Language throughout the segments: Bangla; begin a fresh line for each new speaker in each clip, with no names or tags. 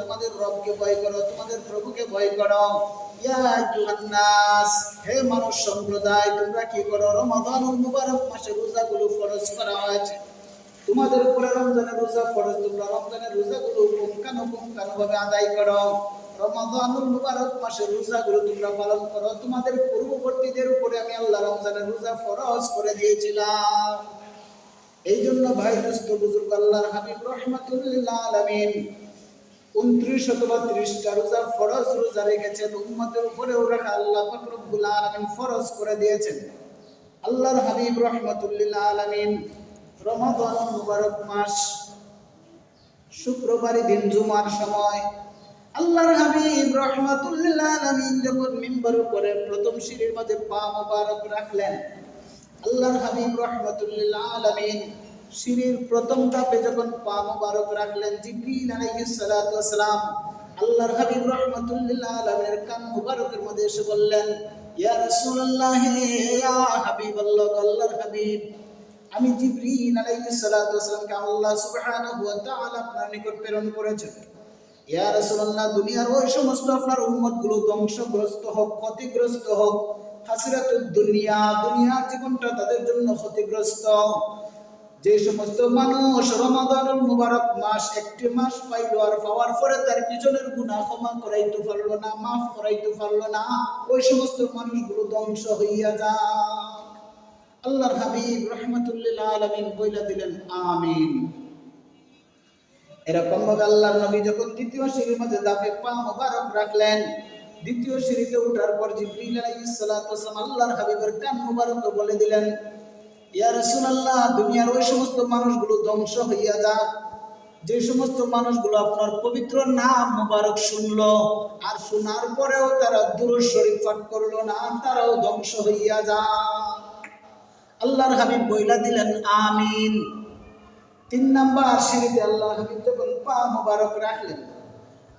তোমাদের রবকে ভয় করো, তোমাদের প্রভুকে তোমরা উপরে রমজানের রোজা ফরজ, তোমরা রমজানের রোজাগুলো আদায় করো। রমাদানুল মুবারক মাসের রোজাগুলো তোমরা পালন করো। তোমাদের পূর্ববর্তীদের উপরে আমি আল্লাহ রমজানের রোজা ফরজ করে দিয়েছিলাম। এই জন্য ভাই দোস্ত বুজুর্গ আল্লাহর হাবিব রহমাতুল্লাহ আলামিন উনত্রিশ অথবা ত্রিশটা রোজা ফরজ রোজা রেখেছেন, উম্মতের উপরেও রাখা আল্লাহ রব্বুল আলামিন ফরজ করে দিয়েছেন। আল্লাহর হাবিব রহমাতুল্লাহ আলামিন রমাদান মুবারক মাস শুক্রবারে দিন জুমার সময় আল্লাহর হাবিব রহমাতুল্লাহ আলামিন যখন মিম্বার উপরে প্রথম সিঁড়ির মধ্যে পা মোবারক রাখলেন, আল্লাহর হাবিব রহমাতুল্লাহ আলামিন সিঁড়ির প্রথম ধাপে যখন পা মোবারক রাখলেন, জিবরিল আলাইহিস সালাতু ওয়াসালাম আল্লাহর হাবিব রহমাতুল্লাহ আলামিনের কান মোবারকের মধ্যে এসে বললেন, ইয়া রাসূলুল্লাহ, ইয়া হাবিবাল্লাহ, আল্লাহর হাবিব, আমি জিবরিল আলাইহিস সালাতু ওয়াসালামকে আল্লাহ সুবহানাহু ওয়া তাআলা আপনার নিকট প্রেরণ করেছেন ইয়া রাসূলুল্লাহ, দুনিয়ার ওই সমস্ত আপনার উম্মতগুলো ধ্বংসগ্রস্ত হোক, ক্ষতিগ্রস্ত হোক হাসরাতুদ দুনিয়া, দুনিয়ার জীবনটা তাদের জন্য ক্ষতিগ্রস্ত। যে সমস্ত মানুষ রমাদানুল মুবারক মাস একটি মাস পাইলো আর পাওয়ার পরে তার পিছনের গুনাহ ক্ষমা করাইতে পারল না, মাফ করাইতে পারল না, ওই সমস্ত মানুষগুলো ধ্বংস হইয়া যায় আল্লাহর হাবিব রহমতুল্লাহ আলমিন বইলা দিলেন, আমিন। এরকম ভাবে আল্লাহর নবী যখন দ্বিতীয় সিঁড়ির মধ্যে দাপে পা মোবারক রাখলেন, দ্বিতীয় সিঁড়িতে ওঠার পর জিবরিল আলাইহিস আল্লাহর হাবিবের কান মোবারক বলে দিলেন, ইয়া রাসূলুল্লাহ, দুনিয়ার ওই সমস্ত মানুষগুলো ধ্বংস হইয়া যাক। যে সমস্ত মানুষগুলো আপনার পবিত্র নাম মোবারক শুনলো, আর শোনার পরেও তারা দূর শরীফ পাঠ করল না তারাও ধ্বংস হইয়া যাক। আল্লাহর হাবিব বইলা দিলেন, আমিন। তিন নাম্বার সিঁড়িতে আল্লাহর হাবিব যখন পা মোবারক রাখলেন,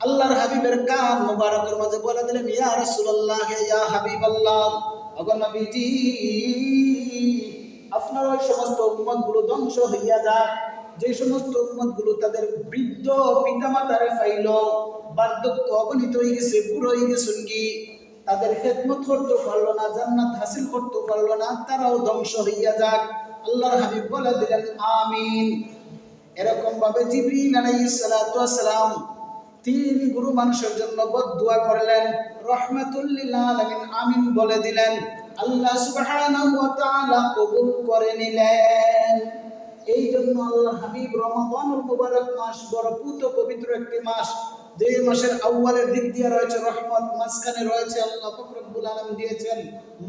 আল্লাহর হাবিবের কান মোবারকের মাঝে বলে দিলেন, ইয়া রাসূলুল্লাহ, ইয়া হাবিবাল্লাহ ওগো নবীজি, আপনার ওই সমস্ত উম্মতগুলো ধ্বংস হইয়া যাক। যে সমস্ত উম্মতগুলো তাদের বৃদ্ধ পিতামাতারে ফাইল, বার্ধক্য অবনীত হয়ে গেছে, বুড়ো হয়ে গেছে কি তাদের খেদমত করতে পারল না, জান্নাত হাসিল করতে পারল না, তারাও ধ্বংস হইয়া যাক। আল্লাহর হাবিব বলে দিলেন, আমিন। এরকম ভাবে তিন গুরু মানুষের জন্য বদদুয়া করলেন রহমাতুল্লিল আমিন বলে দিলেন, আল্লাহ সুবহানাহু ওয়া তাআলা কবুল করে নিলেন। এই জন্য আল্লাহ হাবিব রমাদানুল মুবারক মাস বড় পুত পবিত্র একটি মাস। যে মাসের আউয়ালের দিক দিয়ে রয়েছে রহমত, মাঝখানে রয়েছে আল্লাহ ফকরবুল আলম দিয়েছেন,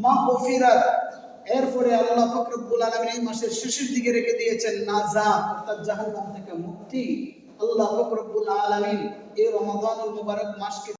মা এরপরে আল্লাহ ফকরুল আলম এই মাসের শেষের দিকে রেখে দিয়েছেন নাজা অর্থাৎ জাহান্নাম থেকে মুক্তি। আল্লাহ ফকরুল আলমিন এই রমাদানুল মুবারক মাসকে